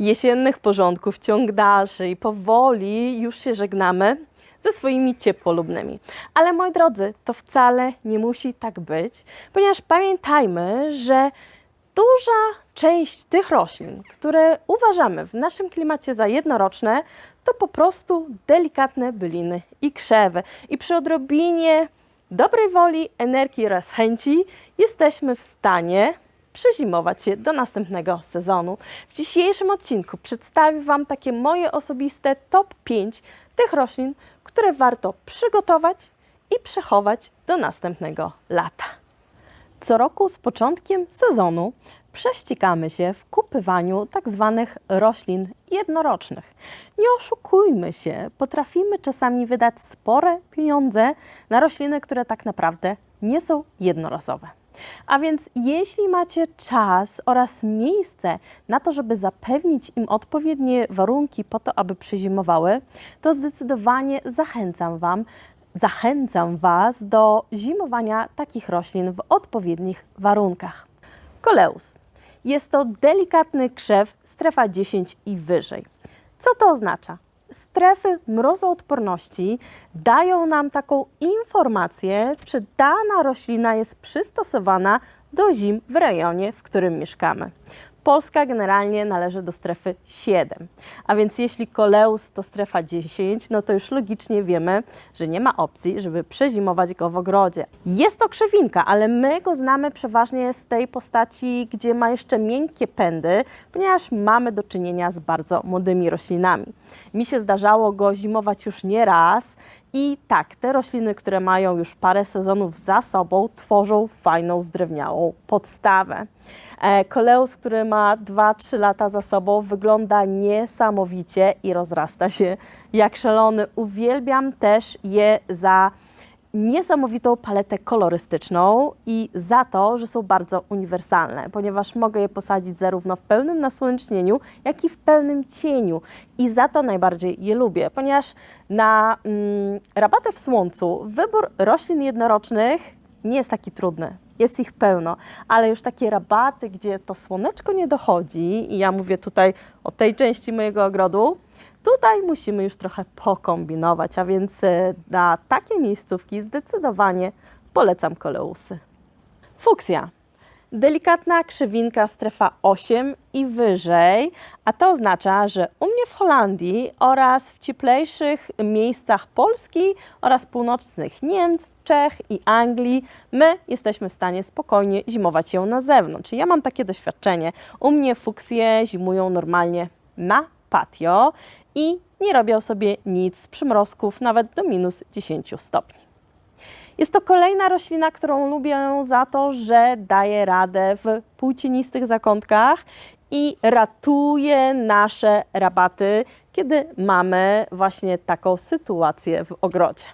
Jesiennych porządków ciąg dalszy i powoli już się żegnamy ze swoimi ciepłolubnymi. Ale moi drodzy, to wcale nie musi tak być, ponieważ pamiętajmy, że duża część tych roślin, które uważamy w naszym klimacie za jednoroczne, to po prostu delikatne byliny i krzewy. I przy odrobinie dobrej woli, energii oraz chęci jesteśmy w stanie przezimować się do następnego sezonu. W dzisiejszym odcinku przedstawię Wam takie moje osobiste top 5 tych roślin, które warto przygotować i przechować do następnego lata. Co roku z początkiem sezonu prześcigamy się w kupywaniu tak zwanych roślin jednorocznych. Nie oszukujmy się, potrafimy czasami wydać spore pieniądze na rośliny, które tak naprawdę nie są jednorazowe. A więc jeśli macie czas oraz miejsce na to, żeby zapewnić im odpowiednie warunki po to, aby przezimowały, to zdecydowanie zachęcam Wam, zachęcam Was do zimowania takich roślin w odpowiednich warunkach. Koleus. Jest to delikatny krzew strefa 10 i wyżej. Co to oznacza? Strefy mrozoodporności dają nam taką informację, czy dana roślina jest przystosowana do zim w rejonie, w którym mieszkamy. Polska generalnie należy do strefy 7, a więc jeśli koleus to strefa 10, no to już logicznie wiemy, że nie ma opcji, żeby przezimować go w ogrodzie. Jest to krzewinka, ale my go znamy przeważnie z tej postaci, gdzie ma jeszcze miękkie pędy, ponieważ mamy do czynienia z bardzo młodymi roślinami. Mi się zdarzało go zimować już nie raz i tak, te rośliny, które mają już parę sezonów za sobą, tworzą fajną, zdrewniałą podstawę. E, Koleus, który ma 2-3 lata za sobą, wygląda niesamowicie i rozrasta się jak szalony. Uwielbiam też je za niesamowitą paletę kolorystyczną i za to, że są bardzo uniwersalne, ponieważ mogę je posadzić zarówno w pełnym nasłonecznieniu, jak i w pełnym cieniu. I za to najbardziej je lubię, ponieważ na mm, rabatę w słońcu wybór roślin jednorocznych nie jest taki trudny. Jest ich pełno, ale już takie rabaty, gdzie to słoneczko nie dochodzi, i ja mówię tutaj o tej części mojego ogrodu, Tutaj musimy już trochę pokombinować, a więc e, na takie miejscówki zdecydowanie polecam koleusy. Fuksja. Delikatna krzywinka strefa 8 i wyżej, a to oznacza, że u mnie w Holandii oraz w cieplejszych miejscach Polski oraz północnych Niemcy, Czech i Anglii my jesteśmy w stanie spokojnie zimować ją na zewnątrz. Ja mam takie doświadczenie. U mnie fuksje zimują normalnie na patio i nie robią sobie nic z przymrozków nawet do minus 10 stopni. Jest to kolejna roślina, którą lubię za to, że daje radę w półcienistych zakątkach i ratuje nasze rabaty, kiedy mamy właśnie taką sytuację w ogrodzie.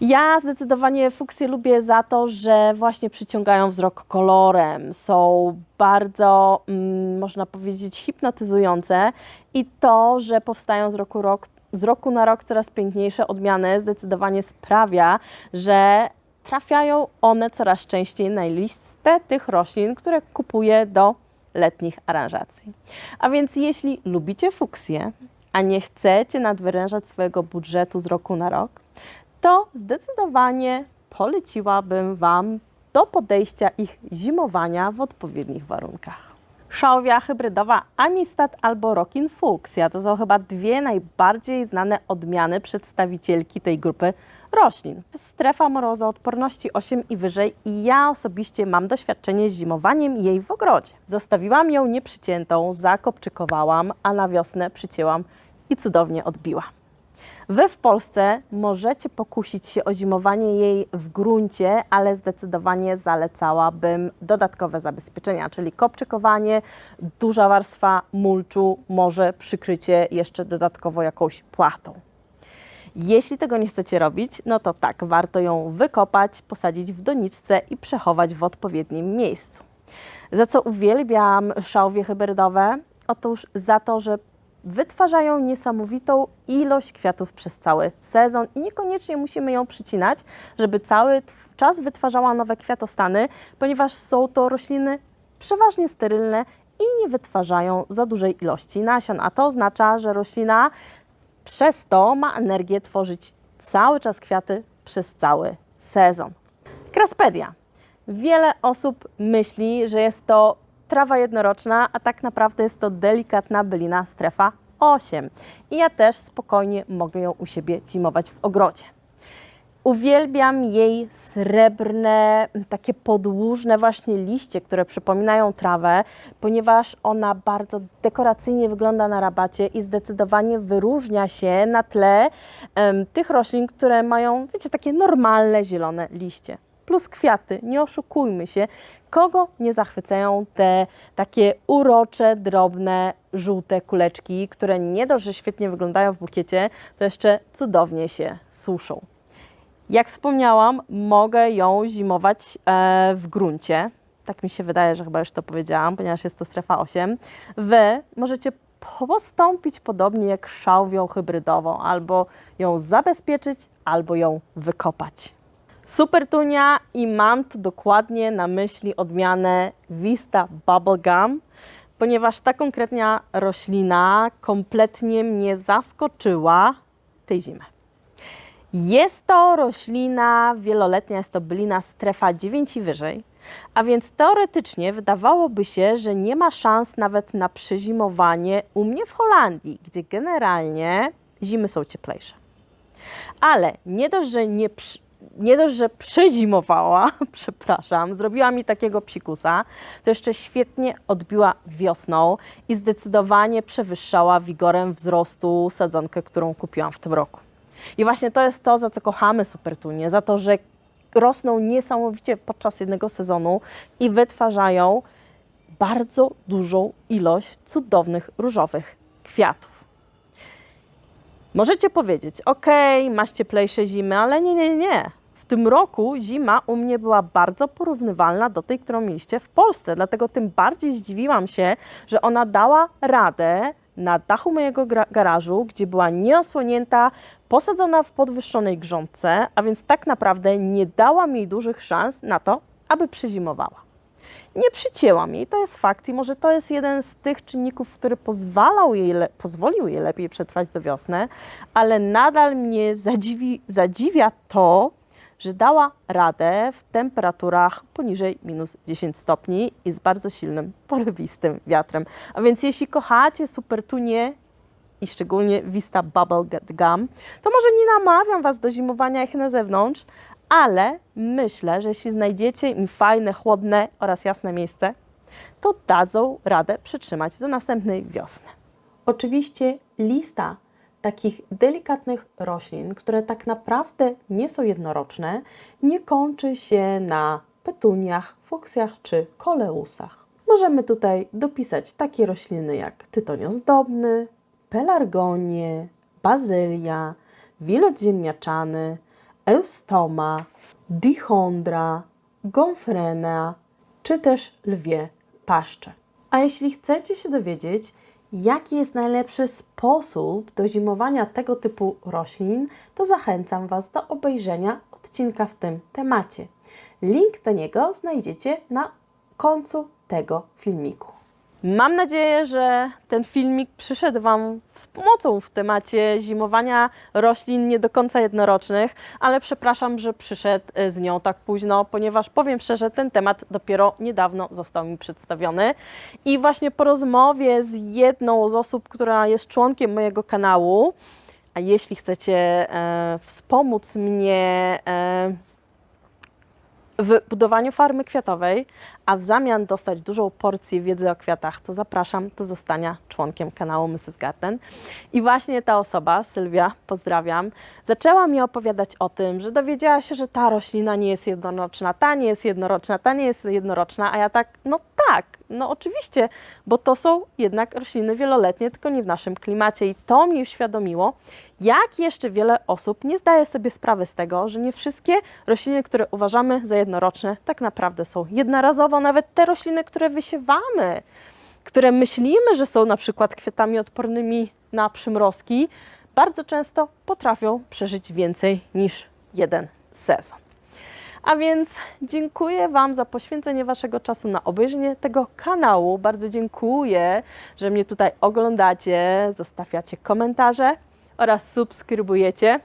Ja zdecydowanie fuksję lubię za to, że właśnie przyciągają wzrok kolorem, są bardzo, mm, można powiedzieć, hipnotyzujące i to, że powstają z roku, rok, z roku na rok coraz piękniejsze odmiany, zdecydowanie sprawia, że trafiają one coraz częściej na listę tych roślin, które kupuję do letnich aranżacji. A więc jeśli lubicie fuksję, a nie chcecie nadwyrężać swojego budżetu z roku na rok, to zdecydowanie poleciłabym Wam do podejścia ich zimowania w odpowiednich warunkach. Szałwia hybrydowa Amistad albo Rockin Fuchsia to są chyba dwie najbardziej znane odmiany przedstawicielki tej grupy roślin. Strefa mrozoodporności 8 i wyżej i ja osobiście mam doświadczenie z zimowaniem jej w ogrodzie. Zostawiłam ją nieprzyciętą, zakopczykowałam, a na wiosnę przycięłam i cudownie odbiła. Wy w Polsce możecie pokusić się o zimowanie jej w gruncie, ale zdecydowanie zalecałabym dodatkowe zabezpieczenia, czyli kopczykowanie, duża warstwa mulczu, może przykrycie jeszcze dodatkowo jakąś płachtą. Jeśli tego nie chcecie robić, no to tak, warto ją wykopać, posadzić w doniczce i przechować w odpowiednim miejscu. Za co uwielbiam szałwie hybrydowe? Otóż za to, że wytwarzają niesamowitą ilość kwiatów przez cały sezon i niekoniecznie musimy ją przycinać, żeby cały czas wytwarzała nowe kwiatostany, ponieważ są to rośliny przeważnie sterylne i nie wytwarzają za dużej ilości nasion, a to oznacza, że roślina przez to ma energię tworzyć cały czas kwiaty przez cały sezon. Kraspedia. Wiele osób myśli, że jest to trawa jednoroczna, a tak naprawdę jest to delikatna bylina strefa 8. I ja też spokojnie mogę ją u siebie zimować w ogrodzie. Uwielbiam jej srebrne, takie podłużne właśnie liście, które przypominają trawę, ponieważ ona bardzo dekoracyjnie wygląda na rabacie i zdecydowanie wyróżnia się na tle em, tych roślin, które mają, wiecie, takie normalne zielone liście. Plus kwiaty, nie oszukujmy się, kogo nie zachwycają te takie urocze, drobne, żółte kuleczki, które nie dość, że świetnie wyglądają w bukiecie, to jeszcze cudownie się suszą. Jak wspomniałam, mogę ją zimować e, w gruncie. Tak mi się wydaje, że chyba już to powiedziałam, ponieważ jest to strefa 8. Wy możecie postąpić podobnie jak szałwią hybrydową, albo ją zabezpieczyć, albo ją wykopać. Supertunia i mam tu dokładnie na myśli odmianę Vista Bubblegum, ponieważ ta konkretna roślina kompletnie mnie zaskoczyła tej zimy. Jest to roślina wieloletnia, jest to bylina strefa 9 i wyżej, a więc teoretycznie wydawałoby się, że nie ma szans nawet na przezimowanie u mnie w Holandii, gdzie generalnie zimy są cieplejsze. Ale nie dość, że nie, przy- nie dość, że przezimowała, przepraszam, zrobiła mi takiego psikusa, to jeszcze świetnie odbiła wiosną i zdecydowanie przewyższała wigorem wzrostu sadzonkę, którą kupiłam w tym roku. I właśnie to jest to, za co kochamy Supertunie, za to, że rosną niesamowicie podczas jednego sezonu i wytwarzają bardzo dużą ilość cudownych różowych kwiatów. Możecie powiedzieć, ok, masz cieplejsze zimy, ale nie, nie, nie. W tym roku zima u mnie była bardzo porównywalna do tej, którą mieliście w Polsce. Dlatego tym bardziej zdziwiłam się, że ona dała radę na dachu mojego garażu, gdzie była nieosłonięta, posadzona w podwyższonej grządce, a więc tak naprawdę nie dała mi dużych szans na to, aby przezimowała. Nie przycięłam jej, to jest fakt i może to jest jeden z tych czynników, który pozwalał jej pozwolił jej lepiej przetrwać do wiosny, ale nadal mnie zadziwi, zadziwia to, że dała radę w temperaturach poniżej minus 10 stopni i z bardzo silnym, porywistym wiatrem. A więc jeśli kochacie supertunie i szczególnie Vista Bubble Gum, to może nie namawiam Was do zimowania ich na zewnątrz, ale myślę, że jeśli znajdziecie im fajne, chłodne oraz jasne miejsce, to dadzą radę przytrzymać do następnej wiosny. Oczywiście lista takich delikatnych roślin, które tak naprawdę nie są jednoroczne, nie kończy się na petuniach, fuksjach czy koleusach. Możemy tutaj dopisać takie rośliny jak tytoń ozdobny, pelargonie, bazylia, wilet ziemniaczany, eustoma, dichondra, gonfrena czy też lwie paszcze. A jeśli chcecie się dowiedzieć, jaki jest najlepszy sposób do zimowania tego typu roślin, to zachęcam Was do obejrzenia odcinka w tym temacie. Link do niego znajdziecie na końcu tego filmiku. Mam nadzieję, że ten filmik przyszedł Wam z pomocą w temacie zimowania roślin nie do końca jednorocznych, ale przepraszam, że przyszedł e, z nią tak późno, ponieważ powiem szczerze, ten temat dopiero niedawno został mi przedstawiony. I właśnie po rozmowie z jedną z osób, która jest członkiem mojego kanału, a jeśli chcecie e, wspomóc mnie e, w budowaniu farmy kwiatowej, a w zamian dostać dużą porcję wiedzy o kwiatach, to zapraszam do zostania członkiem kanału Mrs. Garden. I właśnie ta osoba, Sylwia, pozdrawiam, zaczęła mi opowiadać o tym, że dowiedziała się, że ta roślina nie jest jednoroczna, ta nie jest jednoroczna, ta nie jest jednoroczna, a ja tak, no tak, no oczywiście, bo to są jednak rośliny wieloletnie, tylko nie w naszym klimacie i to mi uświadomiło, jak jeszcze wiele osób nie zdaje sobie sprawy z tego, że nie wszystkie rośliny, które uważamy za jednoroczne, tak naprawdę są jednorazowo. Nawet te rośliny, które wysiewamy, które myślimy, że są na przykład kwiatami odpornymi na przymrozki, bardzo często potrafią przeżyć więcej niż jeden sezon. A więc dziękuję Wam za poświęcenie Waszego czasu na obejrzenie tego kanału. Bardzo dziękuję, że mnie tutaj oglądacie, zostawiacie komentarze oraz subskrybujecie.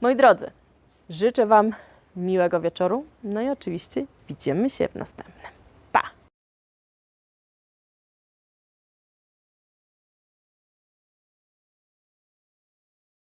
Moi drodzy, życzę Wam miłego wieczoru. No i oczywiście widzimy się w następnym.